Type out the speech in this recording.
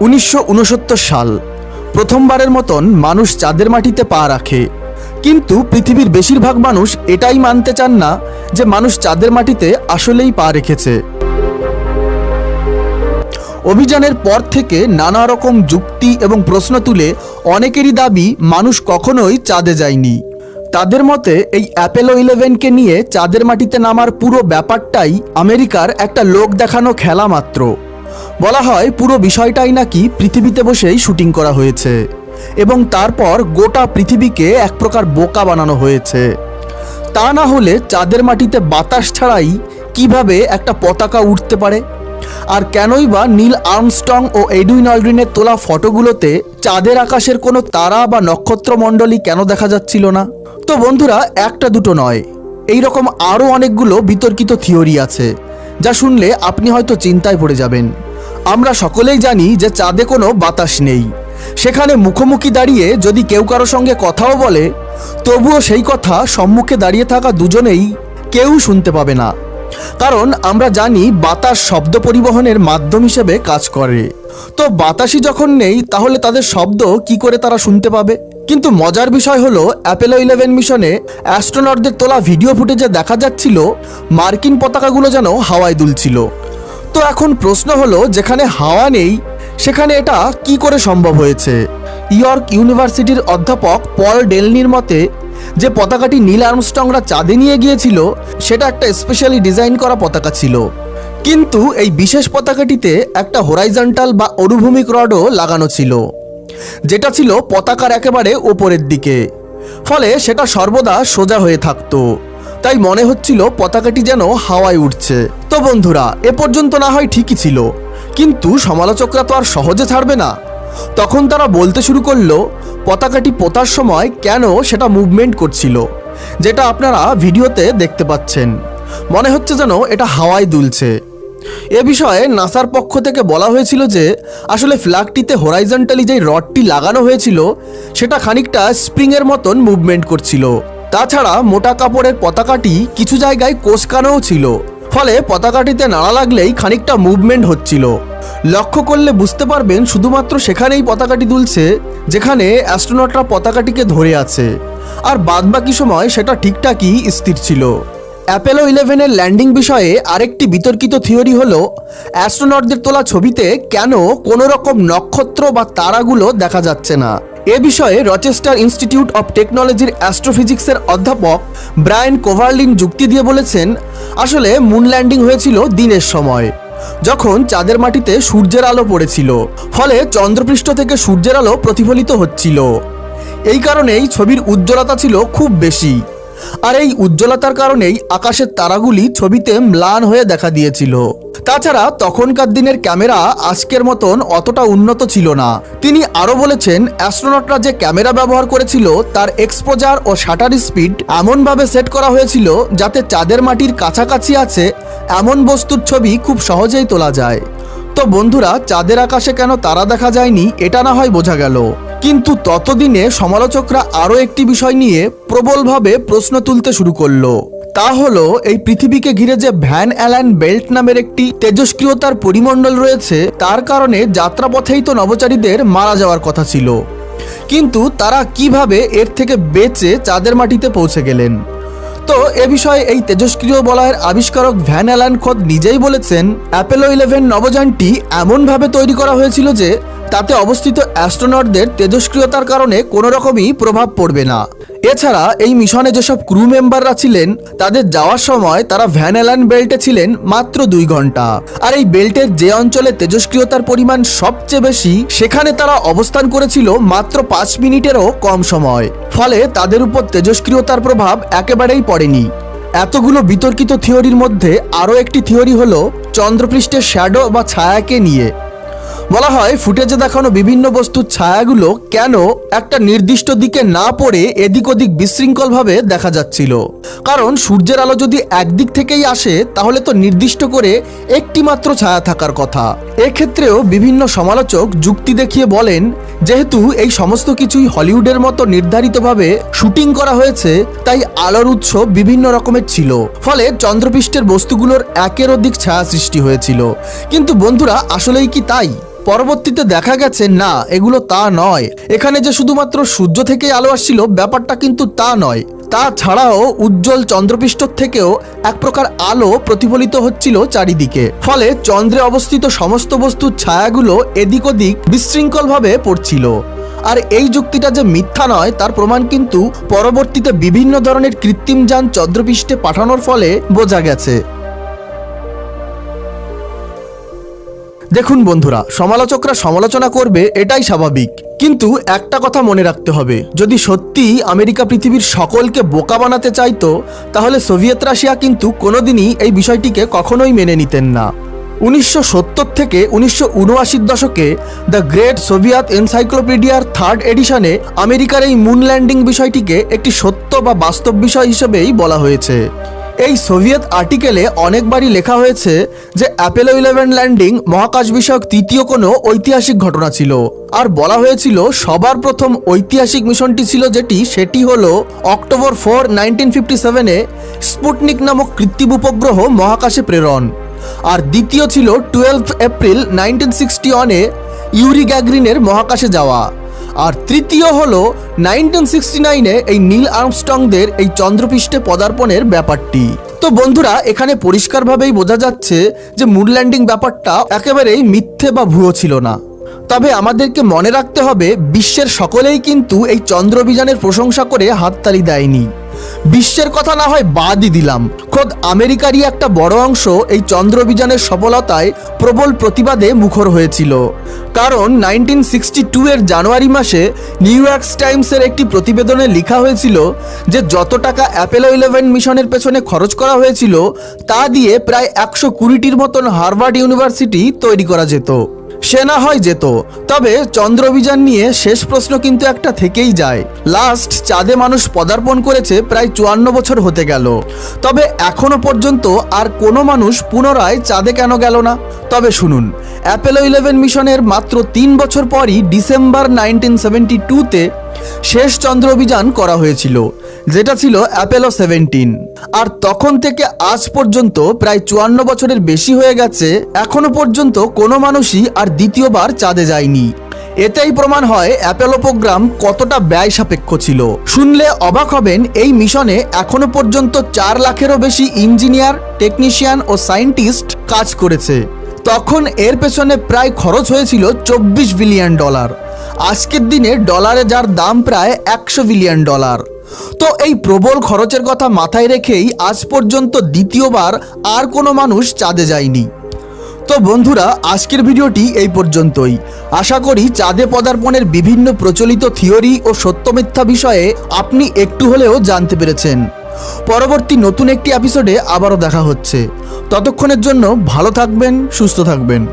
উনিশশো উনসত্তর সাল প্রথমবারের মতন মানুষ চাঁদের মাটিতে পা রাখে। কিন্তু পৃথিবীর বেশিরভাগ মানুষ এটাই মানতে চান না যে মানুষ চাঁদের মাটিতে আসলেই পা রেখেছে। অভিযানের পর থেকে নানা রকম যুক্তি এবং প্রশ্ন তুলে অনেকেরই দাবি মানুষ কখনোই চাঁদে যায়নি। তাদের মতে এই অ্যাপেলো ইলেভেনকে নিয়ে চাঁদের মাটিতে নামার পুরো ব্যাপারটাই আমেরিকার একটা লোক দেখানো খেলা মাত্র। বলা হয় পুরো বিষয়টাই নাকি পৃথিবীতে বসেই শুটিং করা হয়েছে এবং তারপর গোটা পৃথিবীকে এক প্রকার বোকা বানানো হয়েছে। তা না হলে চাঁদের মাটিতে বাতাস ছাড়াই কীভাবে একটা পতাকা উঠতে পারে? আর কেনই বা নীল আর্মস্টং ও এডুইন অল্ড্রিনের তোলা ফটোগুলোতে চাঁদের আকাশের কোনো তারা বা নক্ষত্রমণ্ডলী কেন দেখা যাচ্ছিল না? তো বন্ধুরা, একটা দুটো নয়। এই রকম আরও অনেকগুলো বিতর্কিত থিওরি আছে, যা শুনলে আপনি হয়তো চিন্তায় পড়ে যাবেন। আমরা সকলেই জানি যে চাঁদে কোনো বাতাস নেই। সেখানে মুখোমুখি দাঁড়িয়ে যদি কেউ কারও সঙ্গে কথাও বলে, তবুও সেই কথা সম্মুখে দাঁড়িয়ে থাকা দুজনেই কেউ শুনতে পাবে না। কারণ আমরা জানি বাতাস শব্দ পরিবহনের মাধ্যম হিসেবে কাজ করে। তো বাতাসই যখন নেই, তাহলে তাদের শব্দ কি করে তারা শুনতে পাবে? কিন্তু মজার বিষয় হলো অ্যাপেলো ইলেভেন মিশনে অ্যাস্ট্রোনটদের তোলা ভিডিও ফুটেজে দেখা যাচ্ছিল, মার্কিন পতাকাগুলো যেন হাওয়ায় দুলছিল। তো এখন প্রশ্ন হলো, যেখানে হাওয়া নেই, সেখানে এটা কি করে সম্ভব হয়েছে? ইয়র্ক ইউনিভার্সিটির অধ্যাপক পল ডেলনির মতে, যে পতাকাটি নীল আর্মস্টংরা চাঁদে নিয়ে গিয়েছিল, সেটা একটা স্পেশালি ডিজাইন করা পতাকা ছিল। কিন্তু এই বিশেষ পতাকাটিতে একটা হোরাইজন্টাল বা অনুভূমিক রডও লাগানো ছিল, যেটা ছিল পতাকার একেবারে ওপরের দিকে। ফলে সেটা সর্বদা সোজা হয়ে থাকতো। তাই মনে হচ্ছিল পতাকাটি যেন হাওয়ায় উঠছে। তো বন্ধুরা, এ পর্যন্ত না হয় ঠিকই ছিল। কিন্তু সমালোচকরা তো আর সহজে ছাড়বে না। তখন তারা বলতে শুরু করল, পতাকাটি পোতার সময় কেন সেটা মুভমেন্ট করছিল? যেটা আপনারা ভিডিওতে দেখতে পাচ্ছেন। মনে হচ্ছে যেন এটা হাওয়ায় দুলছে। এ বিষয়ে নাসার পক্ষ থেকে বলা হয়েছিল যে, আসলে ফ্ল্যাগটিতে হোরাইজন্টালি যেই রডটি লাগানো হয়েছিল, সেটা খানিকটা স্প্রিংয়ের মতন মুভমেন্ট করছিল। তাছাড়া মোটা কাপড়ের পতাকাটি কিছু জায়গায় কোষকানোও ছিল। ফলে পতাকাটিতে নাড়া লাগলেই খানিকটা মুভমেন্ট হচ্ছিল। লক্ষ্য করলে বুঝতে পারবেন শুধুমাত্র সেখানেই পতাকাটি দুলছে, যেখানে অ্যাস্ট্রোনটরা পতাকাটিকে ধরে আছে। আর বাদবাকি সময় সেটা ঠিকঠাকই স্থির ছিল। অ্যাপেলো ইলেভেনের ল্যান্ডিং বিষয়ে আরেকটি বিতর্কিত থিওরি হল অ্যাস্ট্রোনটদের তোলা ছবিতে কেন কোনো রকম নক্ষত্র বা তারাগুলো দেখা যাচ্ছে না। এ বিষয়ে রচেস্টার ইনস্টিটিউট অফ টেকনোলজির অ্যাস্ট্রোফিজিক্সের অধ্যাপক ব্রায়ান কোভারলিন যুক্তি দিয়ে বলেছেন, আসলে মুন ল্যান্ডিং হয়েছিল দিনের সময়, যখন চাঁদের মাটিতে সূর্যের আলো পড়েছিল, ফলে চন্দ্রপৃষ্ঠ থেকে সূর্যের আলো প্রতিফলিত হচ্ছিল। এই কারণেই ছবির উজ্জ্বলতা ছিল খুব বেশি, আর এই উজ্জ্বলতার কারণেই আকাশের তারাগুলি ছবিতে ম্লান হয়ে দেখা দিয়েছিল। তাছাড়া তখনকার দিনের ক্যামেরা আজকের মতন অতটা উন্নত ছিল না। তিনি আরও বলেছেন, অ্যাস্ট্রোনটরা যে ক্যামেরা ব্যবহার করেছিল, তার এক্সপোজার ও শাটার স্পিড এমনভাবে সেট করা হয়েছিল যাতে চাঁদের মাটির কাছাকাছি আছে এমন বস্তুর ছবি খুব সহজেই তোলা যায়। তো বন্ধুরা, চাঁদের আকাশে কেন তারা দেখা যায়নি, এটা না হয় বোঝা গেল। কিন্তু ততদিনে সমালোচকরা আরও একটি বিষয় নিয়ে প্রবলভাবে প্রশ্ন তুলতে শুরু করল। তা হলো, এই পৃথিবীকে ঘিরে যে ভ্যান অ্যালান বেল্ট নামের একটি তেজস্ক্রিয়তার পরিমণ্ডল রয়েছে, তার কারণে যাত্রাপথেই তো নবচারীদের মারা যাওয়ার কথা ছিল। কিন্তু তারা কীভাবে এর থেকে বেঁচে চাঁদের মাটিতে পৌঁছে গেলেন? তো এ বিষয়ে এই তেজস্ক্রিয় বলয়ের আবিষ্কারক ভ্যান অ্যালান খোদ নিজেই বলেছেন, অ্যাপেলো ইলেভেন নবযানটি এমনভাবে তৈরি করা হয়েছিল যে তাতে অবস্থিত অ্যাস্ট্রোনটদের তেজস্ক্রিয়তার কারণে কোনো রকমই প্রভাব পড়বে না। এছাড়া এই মিশনে যেসব ক্রু মেম্বাররা ছিলেন, তাদের যাওয়ার সময় তারা ভ্যানেলান বেল্টে ছিলেন মাত্র দুই ঘণ্টা। আর এই বেল্টের যে অঞ্চলে তেজস্ক্রিয়তার পরিমাণ সবচেয়ে বেশি, সেখানে তারা অবস্থান করেছিল মাত্র পাঁচ মিনিটেরও কম সময়। ফলে তাদের উপর তেজস্ক্রিয়তার প্রভাব একেবারেই পড়েনি। এতগুলো বিতর্কিত থিওরির মধ্যে আরও একটি থিওরি হলো, চন্দ্রপৃষ্ঠের শ্যাডো বা ছায়াকে নিয়ে। বলা হয়, ফুটেজে দেখানো বিভিন্ন বস্তুর ছায়াগুলো কেন একটা নির্দিষ্ট দিকে না পড়ে এদিক ওদিক বিশৃঙ্খলভাবে দেখা যাচ্ছিল। কারণ সূর্যের আলো যদি একদিক থেকেই আসে, তাহলে তো নির্দিষ্ট করে একটি মাত্র ছায়া থাকার কথা। এক্ষেত্রেও বিভিন্ন সমালোচক যুক্তি দেখিয়ে বলেন, যেহেতু এই সমস্ত কিছুই হলিউডের মতো নির্ধারিতভাবে শুটিং করা হয়েছে, তাই আলোর উৎস বিভিন্ন রকমের ছিল। ফলে চন্দ্রপৃষ্ঠের বস্তুগুলোর একের অধিক ছায়া সৃষ্টি হয়েছিল। কিন্তু বন্ধুরা, আসলেই কি তাই? পরবর্তীতে দেখা গেছে, না, এগুলো তা নয়। এখানে যে শুধুমাত্র সূর্য থেকে আলো আসছিল, ব্যাপারটা কিন্তু তা নয়। তাছাড়াও উজ্জ্বল চন্দ্রপৃষ্ঠ থেকেও এক প্রকার আলো প্রতিফলিত হচ্ছিল চারিদিকে। ফলে চন্দ্রে অবস্থিত সমস্ত বস্তুর ছায়াগুলো এদিক ওদিক বিশৃঙ্খলভাবে পড়ছিল। আর এই যুক্তিটা যে মিথ্যা নয়, তার প্রমাণ কিন্তু পরবর্তীতে বিভিন্ন ধরনের কৃত্রিম যান চন্দ্রপৃষ্ঠে পাঠানোর ফলে বোঝা গেছে। দেখুন বন্ধুরা, সমালোচকরা সমালোচনা করবে, এটাই স্বাভাবিক। কিন্তু একটা কথা মনে রাখতে হবে, যদি সত্যি আমেরিকা পৃথিবীর সকলকে বোকা বানাতে চাইতো, তাহলে সোভিয়েত রাশিয়া কিন্তু কোনোদিনই এই বিষয়টিকে কখনোই মেনে নিতেন না। উনিশশো সত্তর থেকে উনিশশো দশকে দ্য গ্রেট সোভিয়েত এনসাইক্লোপিডিয়ার থার্ড এডিশনে আমেরিকার এই মুন ল্যান্ডিং বিষয়টিকে একটি সত্য বা বাস্তব বিষয় হিসেবেই বলা হয়েছে। এই সোভিয়েত আর্টিকেলে অনেকবারই লেখা হয়েছে যে অ্যাপেলো ইলেভেন ল্যান্ডিং মহাকাশ বিষয়ক তৃতীয় কোনো ঐতিহাসিক ঘটনা ছিল। আর বলা হয়েছিল সবার প্রথম ঐতিহাসিক মিশনটি ছিল যেটি, সেটি হল অক্টোবর ফোর, নাইনটিন ফিফটি সেভেনে স্পুটনিক নামক কৃত্রিম উপগ্রহ মহাকাশে প্রেরণ। আর দ্বিতীয় ছিল টুয়েলভ এপ্রিল, নাইনটিন সিক্সটি ওয়ানে ইউরি গ্যাগ্রিনের মহাকাশে যাওয়া। আর তৃতীয় হল নাইনটিন সিক্সটি নাইনে এই নীল আর্মস্টংদের এই চন্দ্রপৃষ্ঠে পদার্পণের ব্যাপারটি। তো বন্ধুরা, এখানে পরিষ্কারভাবেই বোঝা যাচ্ছে যে মুন ল্যান্ডিং ব্যাপারটা একেবারেই মিথ্যে বা ভুয়ো ছিল না। তবে আমাদেরকে মনে রাখতে হবে, বিশ্বের সকলেই কিন্তু এই চন্দ্র অভিযানের প্রশংসা করে হাততালি দেয়নি। বিশ্বের কথা না হয় বাদই দিলাম। খোদ আমেরিকারই একটা বড় অংশ এই চন্দ্র অভিযানের সফলতায় প্রবল প্রতিবাদে মুখর হয়েছিল। কারণ নাইনটিন সিক্সটি টু এর জানুয়ারি মাসে নিউ ইয়র্ক টাইমসের একটি প্রতিবেদনে লেখা হয়েছিল যে, যত টাকা অ্যাপেলো ইলেভেন মিশনের পেছনে খরচ করা হয়েছিল, তা দিয়ে প্রায় একশো কুড়িটির মতন হার্ভার্ড ইউনিভার্সিটি তৈরি করা যেত। সে না হয় যেত। তবে চন্দ্র অভিযান নিয়ে শেষ প্রশ্ন কিন্তু একটা থেকেই যায়। লাস্ট চাঁদে মানুষ পদার্পণ করেছে প্রায় চুয়ান্ন বছর হতে গেল। তবে এখনও পর্যন্ত আর কোনো মানুষ পুনরায় চাঁদে কেন গেল না? তবে শুনুন অ্যাপেলো ইলেভেন মিশনের মাত্র তিন বছর পরই ডিসেম্বর নাইনটিন সেভেন্টি টুতে শেষ চন্দ্র অভিযান করা হয়েছিল, যেটা ছিল অ্যাপেলো সেভেন্টিন আর তখন থেকে আজ পর্যন্ত প্রায় চুয়ান্ন বছরের বেশি হয়ে গেছে, এখনও পর্যন্ত কোনো মানুষই আর দ্বিতীয়বার চাঁদে যায়নি। এতেই প্রমাণ হয় অ্যাপেলো প্রোগ্রাম কতটা ব্যয় সাপেক্ষ ছিল। শুনলে অবাক হবেন, এই মিশনে এখনও পর্যন্ত চার লাখেরও বেশি ইঞ্জিনিয়ার টেকনিশিয়ান ও সায়েন্টিস্ট কাজ করেছে। তখন এর পেছনে প্রায় খরচ হয়েছিল চব্বিশ বিলিয়ন ডলার আজকের দিনে ডলারে যার দাম প্রায় একশো বিলিয়ন ডলার। তো এই প্রবল খরচের কথা মাথায় রেখেই আজ পর্যন্ত দ্বিতীয়বার আর কোনো মানুষ চাঁদে যায়নি। তো বন্ধুরা, আজকের ভিডিওটি এই পর্যন্তই। আশা করি চাঁদে পদার্পণের বিভিন্ন প্রচলিত থিওরি ও সত্য মিথ্যা বিষয়ে আপনি একটু হলেও জানতে পেরেছেন। পরবর্তী নতুন একটি এপিসোডে আবারও দেখা হচ্ছে। ততক্ষণের জন্য ভালো থাকবেন, সুস্থ থাকবেন।